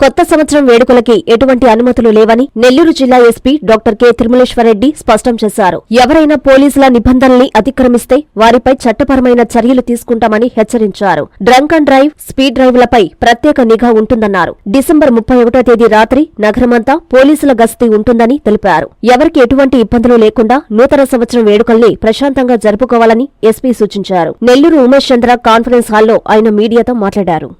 కొత్త సంవత్సరం వేడుకలకి ఎటువంటి అనుమతులు లేవని నెల్లూరు జిల్లా ఎస్పీ డాక్టర్ కె తిరుమలేశ్వరరెడ్డి స్పష్టం చేశారు. ఎవరైనా పోలీసుల నిబంధనల్ని అతిక్రమిస్తే వారిపై చట్టపరమైన చర్యలు తీసుకుంటామని హెచ్చరించారు. డ్రంక్ అండ్ డ్రైవ్ స్పీడ్ డ్రైవ్లపై ప్రత్యేక నిఘా ఉంటుందన్నారు. డిసెంబర్ ముప్పై ఒకటో తేదీ రాత్రి నగరమంతా పోలీసుల గస్తీ ఉంటుందని తెలిపారు. ఎవరికి ఎటువంటి ఇబ్బందులు లేకుండా నూతన సంవత్సరం వేడుకల్ని ప్రశాంతంగా జరుపుకోవాలని ఎస్పీ సూచించారు. నెల్లూరు ఉమేష్ చంద్ర కాన్ఫరెన్స్ హాల్లో ఆయన మీడియాతో మాట్లాడారు.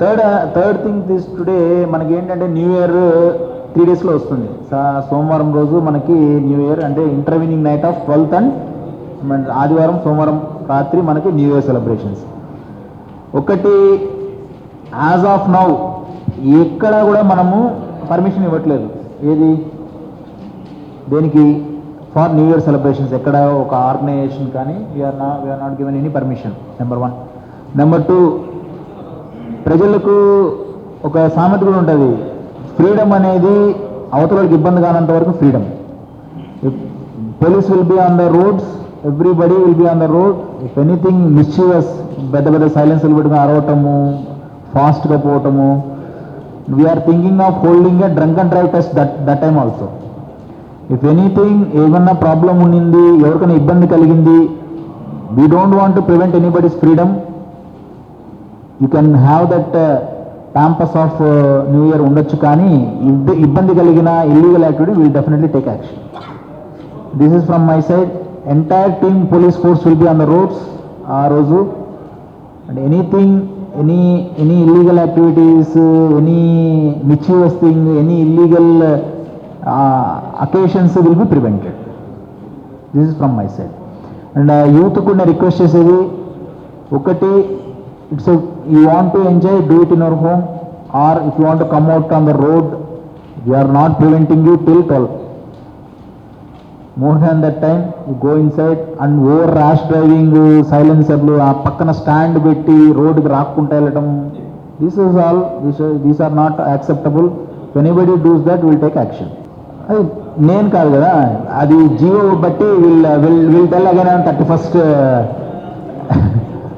Third third thing this today మనకి ఏంటంటే న్యూ ఇయర్ త్రీ డేస్లో వస్తుంది. సోమవారం రోజు మనకి న్యూ ఇయర్ అంటే intervening night of twelfth and ఆదివారం సోమవారం రాత్రి మనకి న్యూ ఇయర్ సెలబ్రేషన్స్ ఒకటి యాజ్ ఆఫ్ నౌ ఎక్కడ కూడా మనము పర్మిషన్ ఇవ్వట్లేదు. ఏది? దేనికి? ఫార్ న్యూ ఇయర్ సెలబ్రేషన్స్ ఎక్కడ ఒక ఆర్గనైజేషన్ కానీ వీఆర్ నా we're not given any permission number one number two ప్రజలకు ఒక సామెత కూడా ఉంటుంది. ఫ్రీడమ్ అనేది అవతలకి ఇబ్బంది కానంత వరకు freedom. Police will be on the roads everybody will be on the road if anything mischievous పెద్ద పెద్ద సైలెన్స్లు పెట్టుకుని అరవటము ఫాస్ట్గా పోవటము. We're thinking of holding a drunk and drive test that that time also if anything ఏమన్నా problem ఉండింది ఎవరికైనా ఇబ్బంది కలిగింది we don't want to prevent anybody's freedom you can have that pompous of new year ఉండొచ్చు కానీ ఇబ్బంది కలిగిన illegal activity will definitely take action this is from my side entire team police force will be on the roads ఆ రోజు. And anything any any illegal activities any mischievous thing any illegal occasions will be prevented this is from my side and youth కూడా request చేసేది ఒకటి it's you want to enjoy do it in our home or if you want come out on the road we're not preventing you till twelve more than that time you go inside and over rash driving సైలెన్సర్లు ఆ పక్కన stand పెట్టి రోడ్డుకి రాక్కుంటా వెళ్ళటం. This is all these are not acceptable anybody does that will take action అది నేను కాదు కదా అది జియో బట్టి will will will tell again thirty first